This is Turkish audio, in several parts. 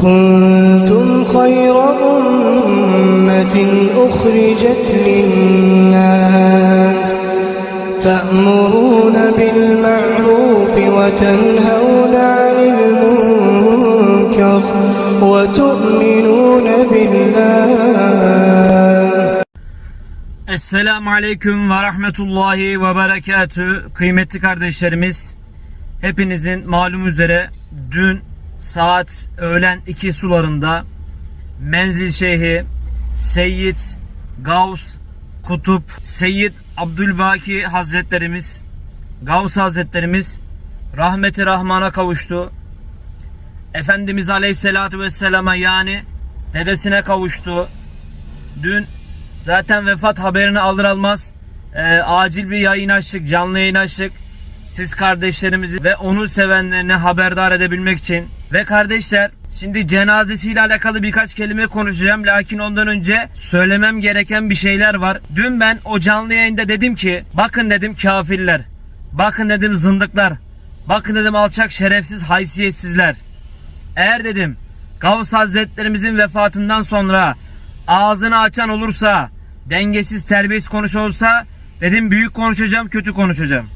كنتم خير أمة أخرجت للناس تأمرون بالمعروف وتنهون عن المنكر وتؤمنون بالله Esselamu Aleyküm ve Rahmetullahi ve Berekatü. Kıymetli kardeşlerimiz, hepinizin malum üzere dün saat öğlen 2 sularında Menzil Şeyhi Seyyid Gavs Kutup Seyyid Abdülbaki Hazretlerimiz Gavs Hazretlerimiz rahmeti rahmana kavuştu. Efendimiz Aleyhisselatü Vesselam'a yani dedesine kavuştu. Dün zaten vefat haberini alır almaz e, acil bir yayın açtık, canlı yayın açtık. Siz kardeşlerimizi ve onu sevenlerini haberdar edebilmek için. Ve kardeşler şimdi cenazesiyle alakalı birkaç kelime konuşacağım. Lakin ondan önce söylemem gereken bir şeyler var. Dün ben o canlı yayında dedim ki bakın dedim kafirler. Bakın dedim zındıklar. Bakın dedim alçak şerefsiz haysiyetsizler. Eğer dedim Gavs Hazretlerimizin vefatından sonra ağzını açan olursa dengesiz terbiyesiz konuşulursa dedim büyük konuşacağım kötü konuşacağım.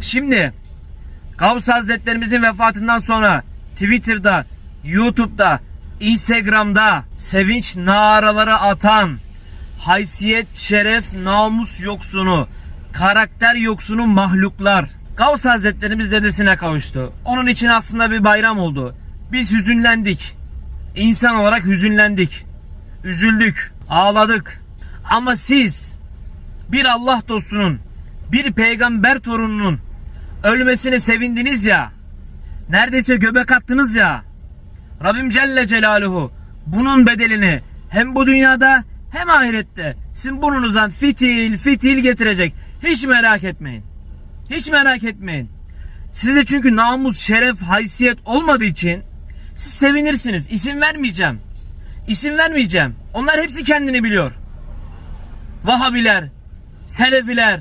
Şimdi Gavs Hazretlerimizin vefatından sonra Twitter'da, YouTube'da, Instagram'da sevinç naraları atan haysiyet, şeref, namus yoksunu, karakter yoksunu mahluklar. Gavs Hazretlerimiz dedesine kavuştu. Onun için aslında bir bayram oldu. Biz hüzünlendik. İnsan olarak hüzünlendik. Üzüldük, ağladık. Ama siz bir Allah dostunun, bir peygamber torununun ölmesine sevindiniz ya. Neredeyse göbek attınız ya. Rabbim Celle Celaluhu bunun bedelini hem bu dünyada hem ahirette sizin burnunuzdan fitil fitil getirecek. Hiç merak etmeyin. Hiç merak etmeyin. Sizde çünkü namus, şeref, haysiyet olmadığı için siz sevinirsiniz. İsim vermeyeceğim. İsim vermeyeceğim. Onlar hepsi kendini biliyor. Vahabiler, Selefiler,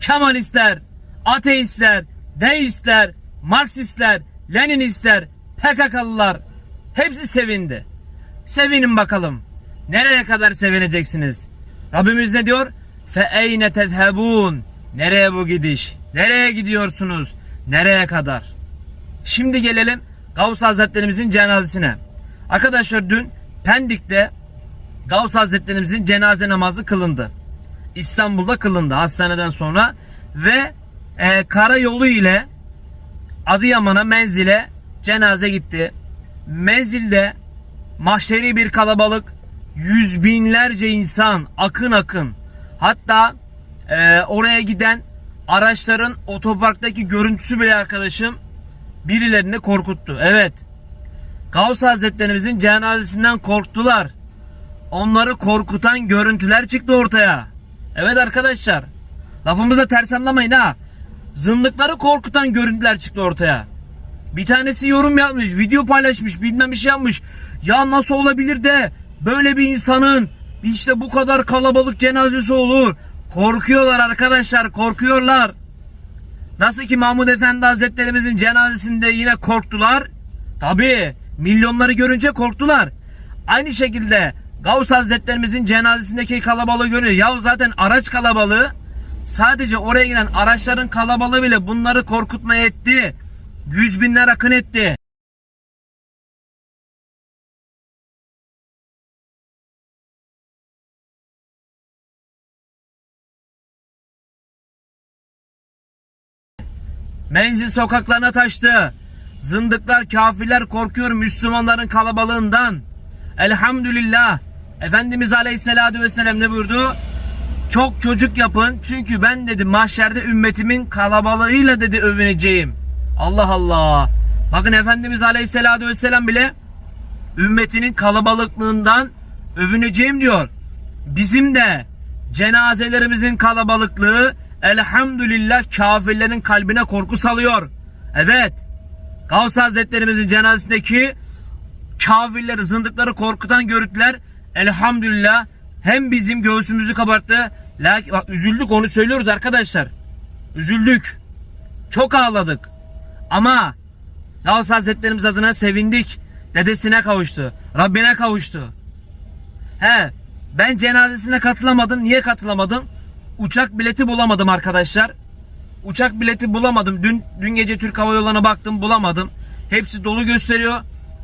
Kemalistler, ateistler, deistler, Marksistler, Leninistler, PKK'lılar hepsi sevindi. Sevinin bakalım. Nereye kadar sevineceksiniz? Rabbimiz ne diyor? Fe eyne tezhebun. Nereye bu gidiş? Nereye gidiyorsunuz? Nereye kadar? Şimdi gelelim Gavs Hazretlerimizin cenazesine. Arkadaşlar dün Pendik'te Gavs Hazretlerimizin cenaze namazı kılındı. İstanbul'da kılındı hastaneden sonra ve e, karayolu ile Adıyaman'a menzile cenaze gitti. Menzilde mahşeri bir kalabalık yüz binlerce insan akın akın hatta e, oraya giden araçların otoparktaki görüntüsü bile arkadaşım birilerini korkuttu. Evet. Gavs Hazretlerimizin cenazesinden korktular. Onları korkutan görüntüler çıktı ortaya. Evet arkadaşlar. Lafımıza ters anlamayın ha. Zındıkları korkutan görüntüler çıktı ortaya. Bir tanesi yorum yapmış, video paylaşmış, bilmem bir şey yapmış. Ya nasıl olabilir de böyle bir insanın işte bu kadar kalabalık cenazesi olur. Korkuyorlar arkadaşlar, korkuyorlar. Nasıl ki Mahmud Efendi Hazretlerimizin cenazesinde yine korktular. Tabi milyonları görünce korktular. Aynı şekilde Gavs Hazretlerimizin cenazesindeki kalabalığı görüyor. Ya zaten araç kalabalığı sadece oraya giden araçların kalabalığı bile bunları korkutmaya etti. Yüz binler akın etti. Menzil sokaklarına taştı. Zındıklar, kafirler korkuyor Müslümanların kalabalığından. Elhamdülillah. Efendimiz Aleyhisselatü Vesselam ne buyurdu? Çok çocuk yapın çünkü ben dedi mahşerde ümmetimin kalabalığıyla dedi övüneceğim. Allah Allah. Bakın Efendimiz Aleyhisselatü Vesselam bile ümmetinin kalabalıklığından övüneceğim diyor. Bizim de cenazelerimizin kalabalıklığı elhamdülillah kafirlerin kalbine korku salıyor. Evet. Gavs Hazretlerimizin cenazesindeki kafirleri, zındıkları korkutan görüntüler elhamdülillah hem bizim göğsümüzü kabarttı. Lakin bak üzüldük onu söylüyoruz arkadaşlar. Üzüldük. Çok ağladık. Ama Gavs Hazretlerimiz adına sevindik. Dedesine kavuştu. Rabbine kavuştu. He, ben cenazesine katılamadım. Niye katılamadım? Uçak bileti bulamadım arkadaşlar. Uçak bileti bulamadım. Dün dün gece Türk Hava Yolları'na baktım, bulamadım. Hepsi dolu gösteriyor.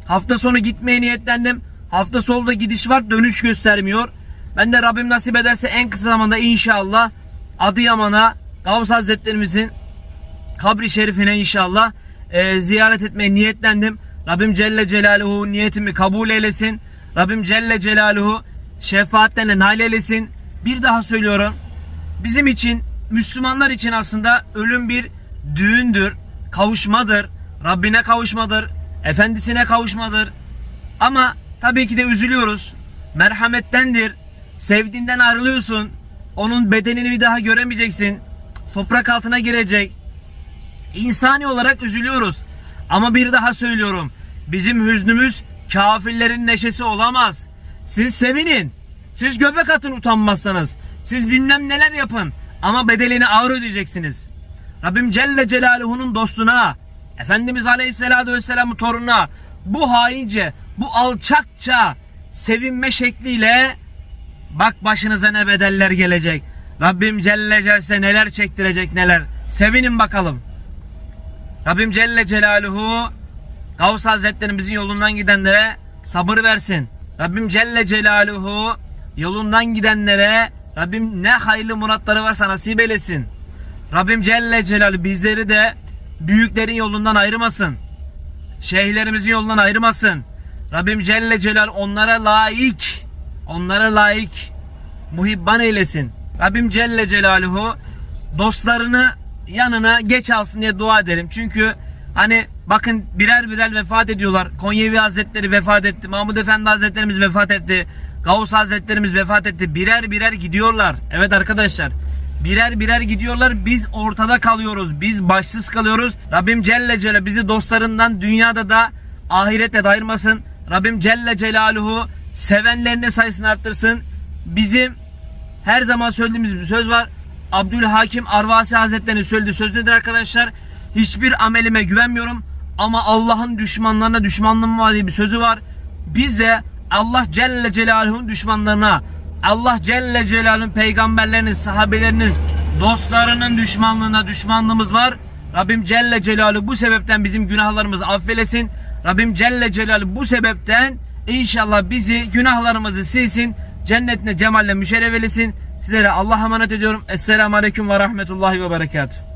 Hafta sonu gitmeye niyetlendim. Hafta sonu da gidiş var, dönüş göstermiyor. Ben de Rabbim nasip ederse en kısa zamanda inşallah Adıyaman'a Gavs Hazretlerimizin kabri şerifine inşallah e, ziyaret etmeye niyetlendim. Rabbim Celle Celaluhu niyetimi kabul eylesin. Rabbim Celle Celaluhu şefaatlerine nail eylesin. Bir daha söylüyorum. Bizim için Müslümanlar için aslında ölüm bir düğündür, kavuşmadır, Rabbine kavuşmadır, efendisine kavuşmadır. Ama tabii ki de üzülüyoruz. Merhamettendir. Sevdiğinden ayrılıyorsun. Onun bedenini bir daha göremeyeceksin. Toprak altına girecek. İnsani olarak üzülüyoruz. Ama bir daha söylüyorum. Bizim hüznümüz kafirlerin neşesi olamaz. Siz sevinin. Siz göbek atın utanmazsanız. Siz bilmem neler yapın. Ama bedelini ağır ödeyeceksiniz. Rabbim Celle Celaluhu'nun dostuna, Efendimiz Aleyhisselatü Vesselam'ın torununa bu haince, bu alçakça sevinme şekliyle bak başınıza ne bedeller gelecek. Rabbim Celle Celse neler çektirecek neler. Sevinin bakalım. Rabbim Celle Celaluhu Gavs Hazretlerimizin yolundan gidenlere sabır versin. Rabbim Celle Celaluhu yolundan gidenlere Rabbim ne hayırlı muratları varsa nasip eylesin. Rabbim Celle Celaluhu bizleri de büyüklerin yolundan ayırmasın. Şeyhlerimizin yolundan ayırmasın. Rabbim Celle Celal onlara layık, onlara layık muhibban eylesin. Rabbim Celle Celaluhu dostlarını yanına geç alsın diye dua ederim. Çünkü hani bakın birer birer vefat ediyorlar. Konyevi Hazretleri vefat etti. Mahmud Efendi Hazretlerimiz vefat etti. Gavus Hazretlerimiz vefat etti. Birer birer gidiyorlar. Evet arkadaşlar. Birer birer gidiyorlar. Biz ortada kalıyoruz. Biz başsız kalıyoruz. Rabbim Celle Celle bizi dostlarından dünyada da ahirette de ayırmasın. Rabbim Celle Celaluhu sevenlerine sayısını arttırsın. Bizim her zaman söylediğimiz bir söz var. Abdülhakim Arvasi Hazretleri'nin söylediği söz nedir arkadaşlar? Hiçbir amelime güvenmiyorum ama Allah'ın düşmanlarına düşmanlığım var diye bir sözü var. Biz de Allah Celle Celaluhu'nun düşmanlarına, Allah Celle Celaluhu'nun peygamberlerinin, sahabelerinin, dostlarının düşmanlığına düşmanlığımız var. Rabbim Celle Celaluhu bu sebepten bizim günahlarımızı affelesin. Rabbim Celle Celaluhu bu sebepten inşallah bizi günahlarımızı silsin. Cennetine cemalle müşerref eylesin. Sizlere Allah'a emanet ediyorum. Esselamu Aleyküm ve Rahmetullahi ve Berekatuhu.